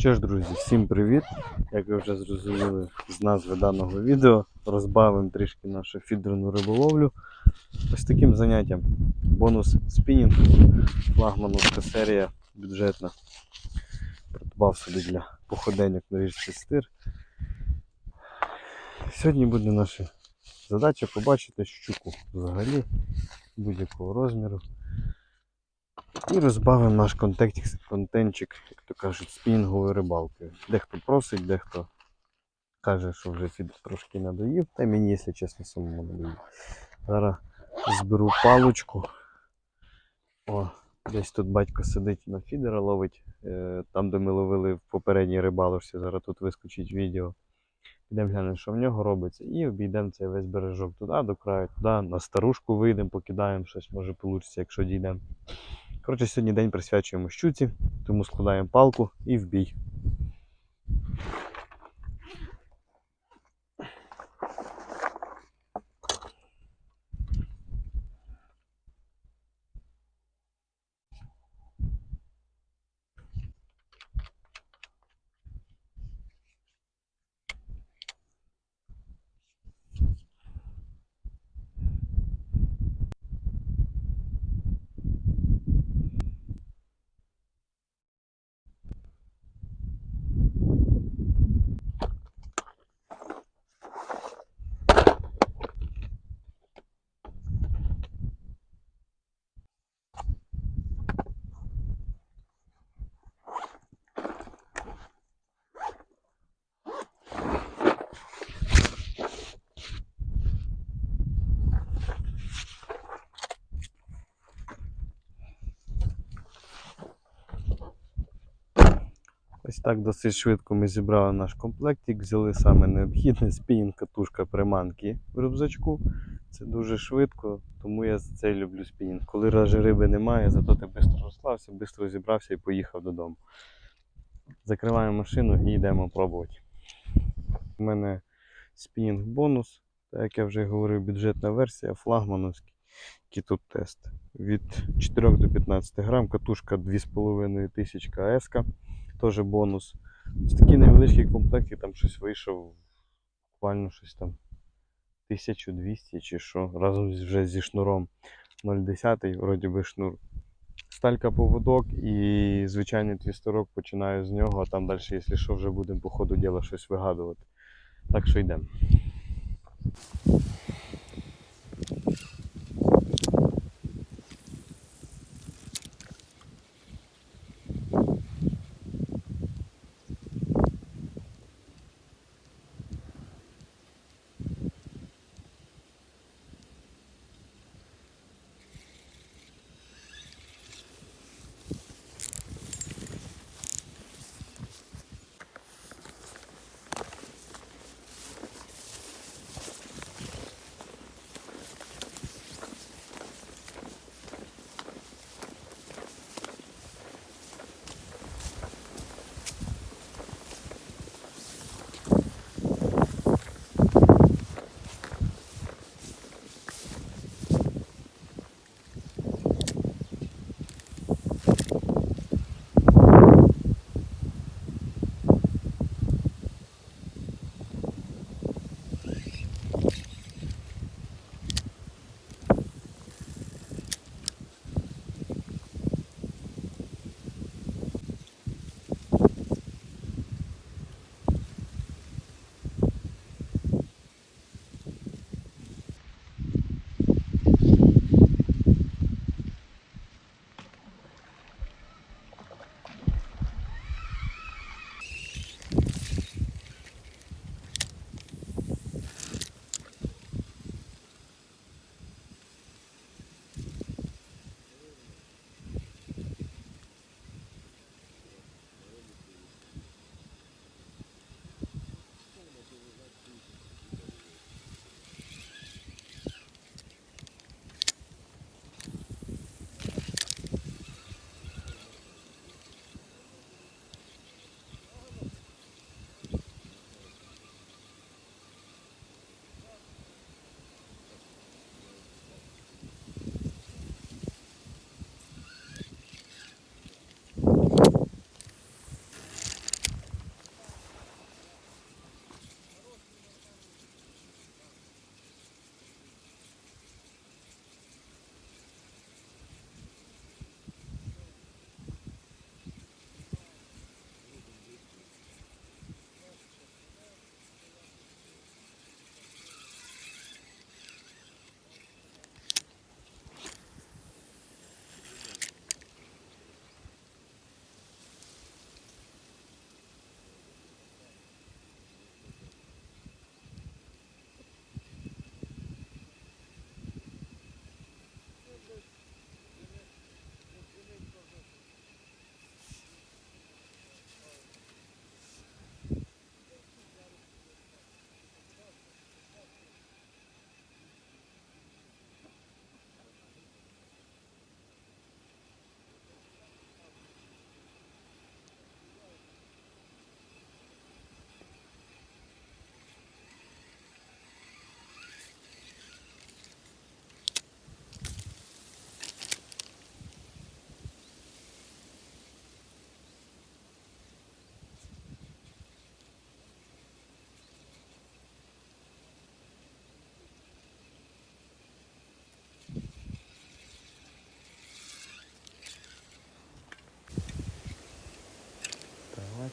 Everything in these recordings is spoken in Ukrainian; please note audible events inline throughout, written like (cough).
Що ж, друзі, всім привіт! Як ви вже зрозуміли з назви даного відео, розбавимо трішки нашу фідерну риболовлю. Ось таким заняттям. Бонус спінінг, флагмановська серія бюджетна. Придбав собі для походеньок на річці стир. Сьогодні буде наша задача побачити щуку взагалі будь-якого розміру. І розбавимо наш контентчик, як то кажуть, спінінговою рибалкою. Дехто просить, дехто каже, що вже фідер трошки надоїв, та мені, якщо чесно, самому надоїв. Зараз зберу паличку. О, десь тут батько сидить на фідера ловить. Е, Там, де ми ловили в попередній рибалочці, зараз тут вискочить відео. Підемо глянемо, що в нього робиться, і обійдемо цей весь бережок туди, до краю, туди, на старушку вийдемо, покидаємо щось, може вийде, якщо дійдемо. Коротше, сьогодні день присвячуємо щуці, тому складаємо палку і в бій. Ось так досить швидко ми зібрали наш комплектик, взяли саме необхідне спінінг катушка приманки в рюкзачку. Це дуже швидко, тому я за це люблю спінінг. Коли раже риби немає, зато ти швидко розслався, швидко зібрався і поїхав додому. Закриваємо машину і йдемо пробувати. У мене спінінг бонус, так як я вже говорив, бюджетна версія, флагмановський тут тест. Від 4 до 15 грам, катушка 2500 КС. Теж бонус. Ось такий невеличкий комплект, і там щось вийшов, буквально щось там 1200 чи що, разом вже зі шнуром 0,10, вроді би шнур. Сталька поводок і звичайний твісторок починаю з нього, а там далі, якщо що, вже будемо по ходу діла щось вигадувати. Так що йдемо.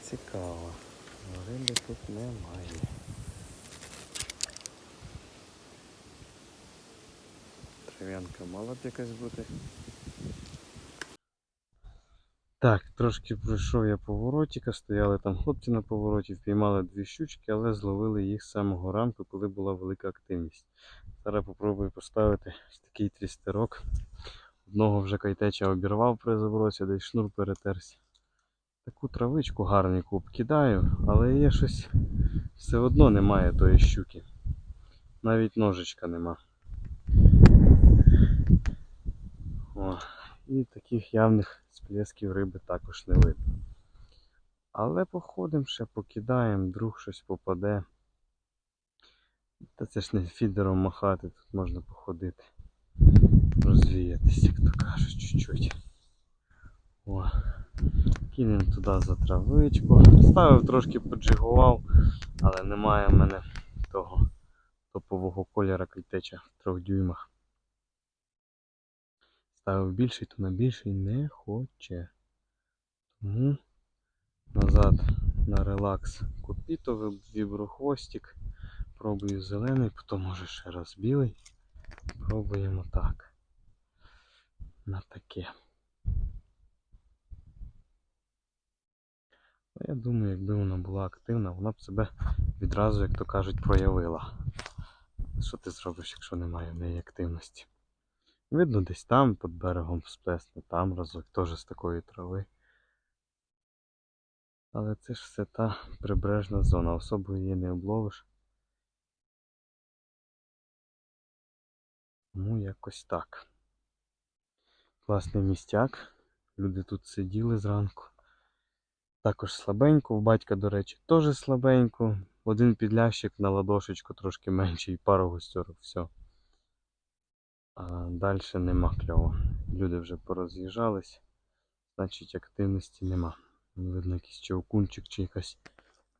Цікава. Риби тут немає. Трав'янка мала б якась бути. Так, трошки пройшов я поворотика, стояли там хлопці на повороті, впіймали дві щучки, але зловили їх з самого ранку, коли була велика активність. Зараз попробую поставити ось такий трістерок. Одного вже кайтеча обірвав при заброці, десь шнур перетерся. Таку травичку гарненьку обкидаю, але є щось все одно немає тої щуки. Навіть ножичка нема. О, і таких явних сплесків риби також не видно. Але походимо ще, покидаємо, вдруг щось попаде. Та це ж не фідером махати, тут можна походити. Розвіятись, як то кажуть, чуть-чуть. О, кинемо туди за травичку. Ставив трошки поджигував, але немає в мене того топового кольора кайтеча в трьох дюймах. Ставив більший, то на більший не хоче. Тому назад на релакс купіто, віброхвостик. Пробую зелений, потім може ще раз білий. Пробуємо так. На таке. Ну, Я думаю, якби вона була активна, вона б себе відразу, як то кажуть, проявила. Що ти зробиш, якщо немає в неї активності? Видно, десь там під берегом всплесне, там разок, теж з такої трави. Але це ж все та прибережна зона, особо її не обловиш. Тому якось так. Класний містяк. Люди тут сиділи зранку. Також слабенько, в батька, до речі, теж слабенько. Один підлящик на ладошечку трошки менший, пару гостьорок, все. А далі нема кльово. Люди вже пороз'їжджались, значить активності нема. Видно, якийсь чи чи якась,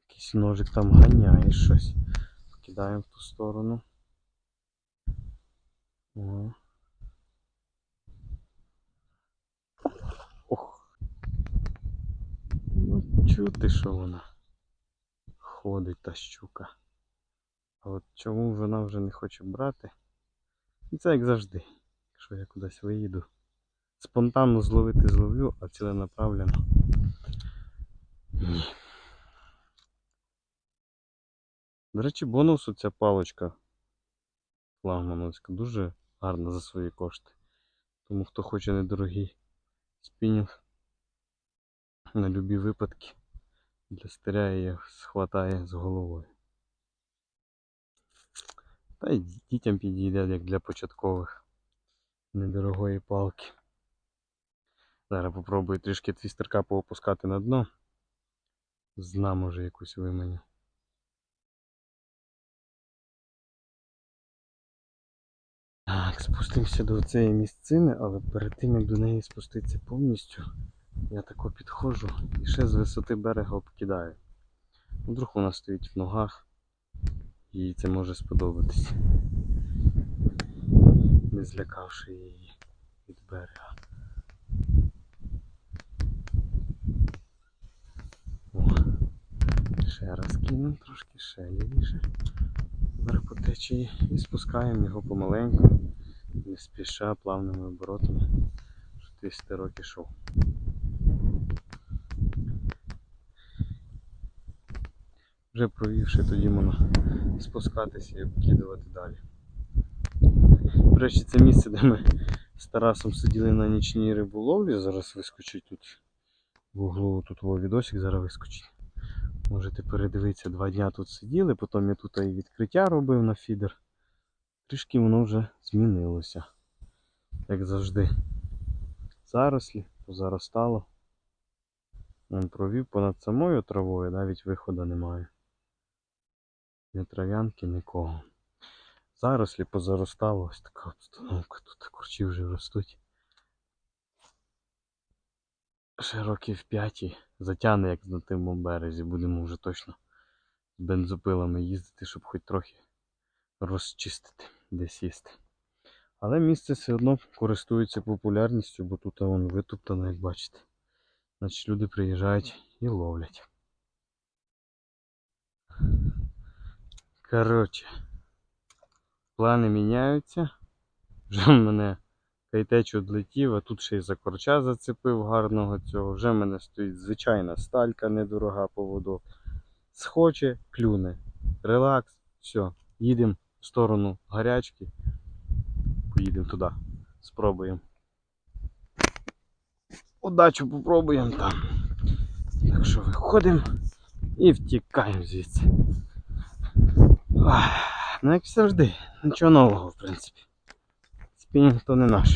якийсь ножик там ганяє щось. Кидаємо в ту сторону. О. Ох. Ну, чути, що вона ходить та щука. А от чому вона вже не хоче брати? І це як завжди. Якщо я кудись виїду. Спонтанно зловити зловлю, а ціленаправлено. Ні. До речі, бонусу ця паличка флагмановська дуже гарна за свої кошти. Тому хто хоче недорогий спінінг на любі випадки для стиря її схватає з головою. Та й дітям підійде як для початкових недорогої палки. Зараз попробую трішки твістерка поопускати на дно. З дна може якусь виманю. Так, спустимося до цієї місцини, але перед тим як до неї спуститися повністю, я тако підходжу і ще з висоти берега обкидаю. Вдруг вона стоїть в ногах, їй це може сподобатись. Не злякавши її від берега. О, ще раз кинемо трошки ще лівіше. Вверх по течії і спускаємо його помаленьку, не спіша плавними оборотами, щоб твістерок ішов. Вже провівши, тоді можна спускатися і обкидувати далі. До речі, це місце, де ми з Тарасом сиділи на нічній риболовлі. Зараз вискочить тут в углу тут відосик, зараз вискочить. Можете передивитися, два дня тут сиділи, потім я тут і відкриття робив на фідер. Трішки воно вже змінилося. Як завжди. Зарослі, позаростало. Вон провів понад самою травою, навіть виходу немає. Ні трав'янки, нікого. Зарослі позаростало, ось така обстановка. Тут курчі вже ростуть. Ще років п'яті затягне, як на тим березі. Будемо вже точно з бензопилами їздити, щоб хоч трохи розчистити, де сісти. Але місце все одно користується популярністю, бо тут вон витоптано, як бачите. Значить люди приїжджають і ловлять. Коротше, плани міняються. (laughs) Вже в мене кайтеч одлетів, а тут ще й за корча зацепив гарного цього. Вже в мене стоїть звичайна сталька недорога поводок. Схоче, клюне. Релакс, все. Їдемо в сторону гарячки. Поїдемо туди. Спробуємо. Удачу попробуємо там. Так що виходимо і втікаємо звідси. Ну, як завжди, нічого нового, в принципі. Спінінг то не наш.